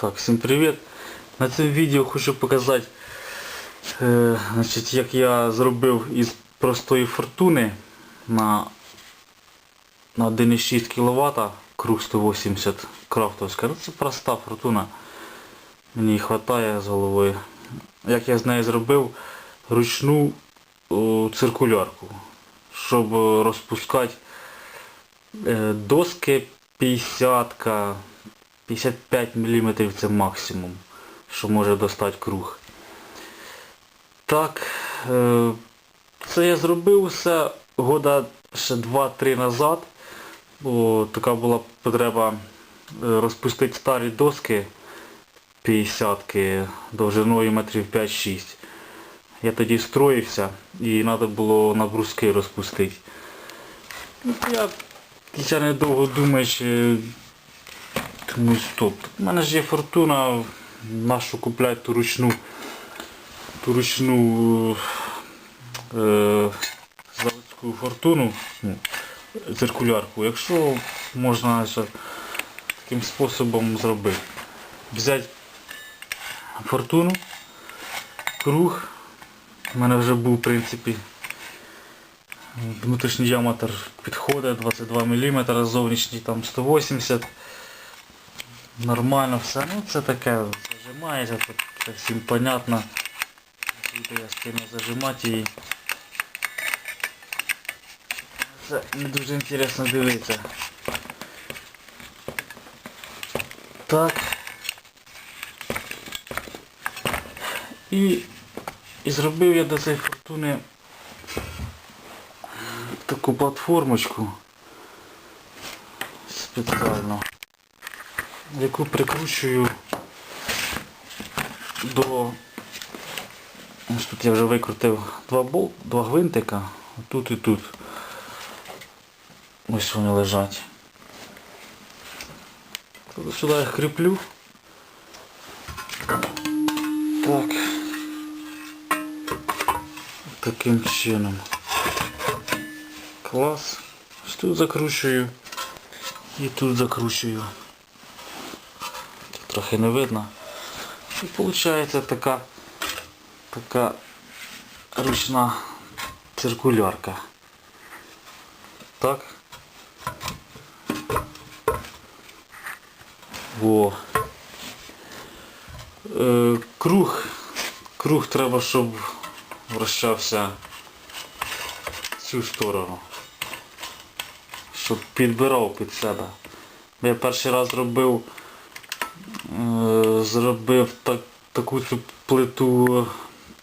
Так, всім привіт. На цьому відео хочу показати, е, значить, як я зробив із простої фортуни на, на 1,6 кВт круг 180 крафтовська. Ну, це проста фортуна. Мені вистачає з головою. Як я з нею зробив ручну о, циркулярку, щоб розпускати е, доски 50 55 мм це максимум, що може достати круг. Так, е, це я зробив все года ще 2-3 назад, бо така була потреба е, розпустити старі доски 50 довжиною метрів 5-6. Я тоді строївся і треба було на бруски розпустити. Ну, Я, я недовго думаючи, тому стоп. У мене ж є фортуна, нашу купляти ту ручну, ту ручну е, заводську фортуну, ну, циркулярку. Якщо можна ще таким способом зробити. Взяти фортуну, круг. У мене вже був в принципі внутрішній діаметр підходить 22 мм, зовнішній там 180 Нормально все. Ну це таке зажимається, це, це всім понятно. Буде я скину зажимати її. Це не дуже інтересно дивитися. Так. І, і зробив я до цієї фортуни таку платформочку спеціально яку прикручую до... Ось тут я вже викрутив два болт, два гвинтика, тут і тут. Ось вони лежать. Сюди їх кріплю. Так. Таким чином. Клас. Ось Тут закручую і тут закручую трохи не видно. І виходить така, така ручна циркулярка. Так. Во. Е, круг. Круг треба, щоб вращався в цю сторону. Щоб підбирав під себе. Я перший раз робив зробив так, таку цю плиту,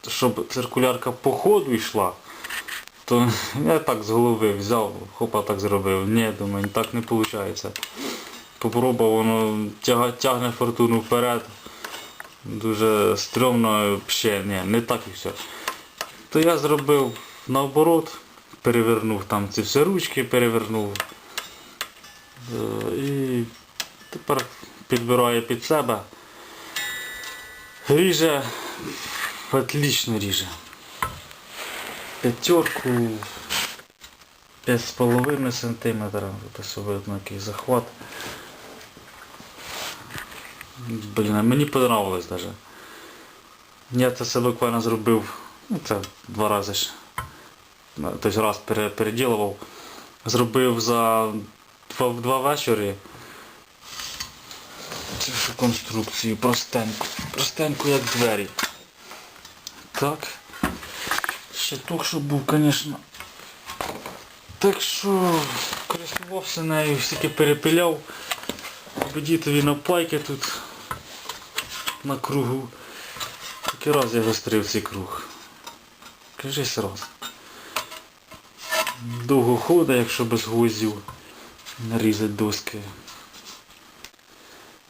щоб циркулярка по ходу йшла, то я так з голови взяв, хопа так зробив. Ні, думаю, так не виходить. Попробував, воно тяга, тягне фортуну вперед. Дуже стрьомно, ще ні, не так і все. То я зробив наоборот, перевернув там ці всі ручки, перевернув. Е, І тепер підбирає під себе. Ріже, отлично ріже. П'ятерку 5,5 см. Ось який захват. Блін, мені подобалось даже. Я це буквально зробив, ну це два рази ж. Тобто раз пере, переділував. Зробив за два, два вечори конструкцію простеньку. Простеньку як двері. Так. Ще тух, щоб був, звісно. Так що користувався нею, стільки перепиляв. Бедітові на пайки тут на кругу. Такий раз я гострив цей круг. Кажись раз. Довго ходить, якщо без гвоздів нарізати доски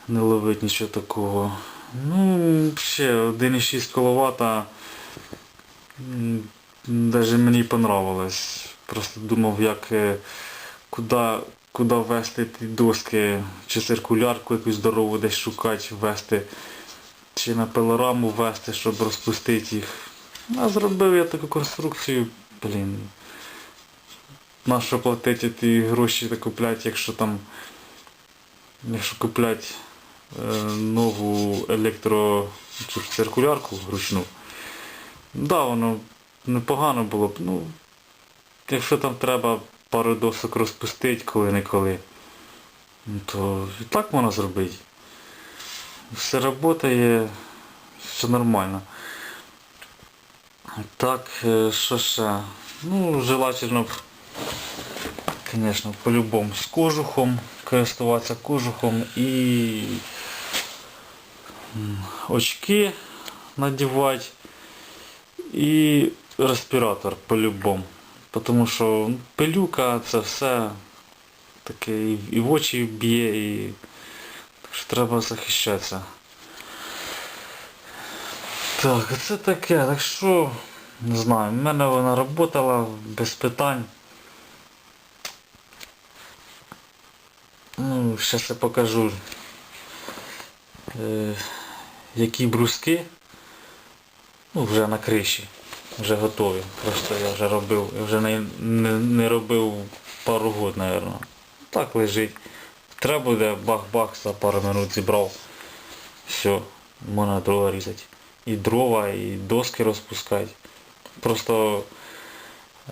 не ловить нічого такого. Ну, ще 1,6 кВт. Навіть мені понравилось. Просто думав, як е, куди, куди вести ті доски, чи циркулярку якусь здорову десь шукати, вести, чи на пилораму вести, щоб розпустити їх. А зробив я таку конструкцію, блін. Нащо платити ті гроші та купляти, якщо там, якщо купляти е, нову електро чи ручну. Да, воно непогано було б. Ну, якщо там треба пару досок розпустити коли-неколи, то і так можна зробити. Все працює, все нормально. Так, е, що ще? Ну, желательно звісно, по-любому з кожухом, користуватися кожухом і очки надівати і респіратор по-любому. Тому що пилюка це все таке і, в очі б'є, і так що треба захищатися. Так, це таке, так що, не знаю, в мене вона працювала без питань. Ну, зараз я покажу, е, які бруски. Ну, вже на криші. Вже готові. Просто я вже робив, я вже не, не, не робив пару год, мабуть. Так лежить. Треба буде бах-бах за пару минут зібрав. Все, можна дрова різати. І дрова, і доски розпускати. Просто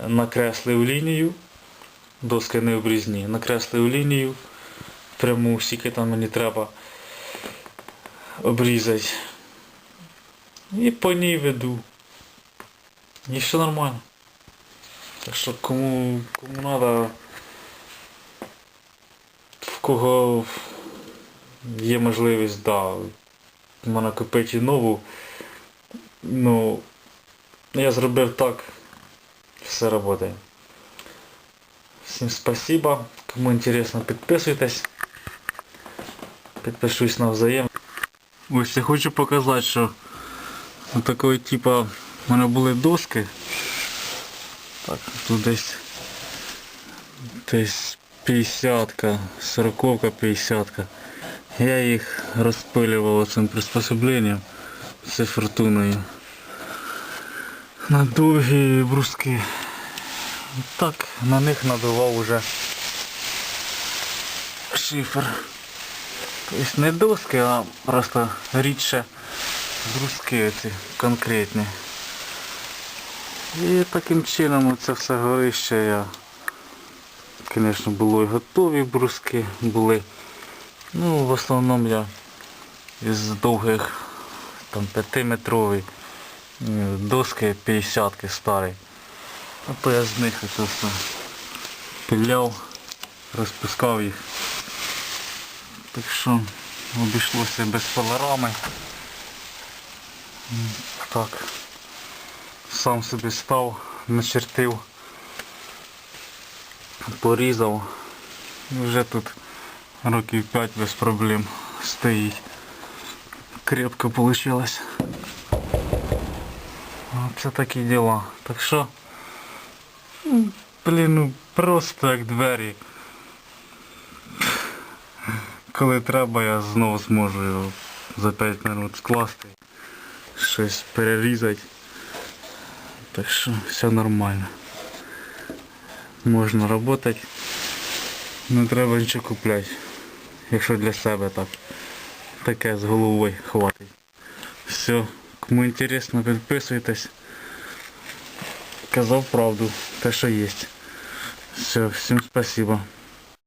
накреслив лінію, доски не обрізні, накреслив лінію, пряму, скільки там мені треба обрізати. І по ній веду. І все нормально. Так що кому, кому треба, в кого є можливість, да, можна купити нову. Ну, я зробив так, все працює. Всім спасибо. Кому інтересно, підписуйтесь. Підпишусь на взаєм. Ось я хочу показати, що такої типа в мене були доски. Так, тут десь десь 50-ка, 40-ка, 50-ка. Я їх розпилював цим приспособленням з фортуною. На довгі бруски. Так, на них надував уже шифер. Тобто не доски, а просто рідше бруски ці конкретні. І таким чином це все горище я, звісно, було і готові бруски були. Ну, в основному я із довгих там 5-метрові доски 50 старі. А то я з них це пиляв, розпускав їх. Так що обійшлося без пилорами. Так. Сам собі став, начертив, порізав. І вже тут років 5 без проблем стоїть. Крепко вийшло. Це такі діла. Так що, блін, ну просто як двері. Коли треба, я знову зможу його за 5 минут скласти, щось перерізати. Так що все нормально. Можна працювати. Не треба нічого купляти. Якщо для себе так. Таке з головою хватить. Все, кому інтересно, підписуйтесь. Казав правду, те що є. Все, всім спасибо.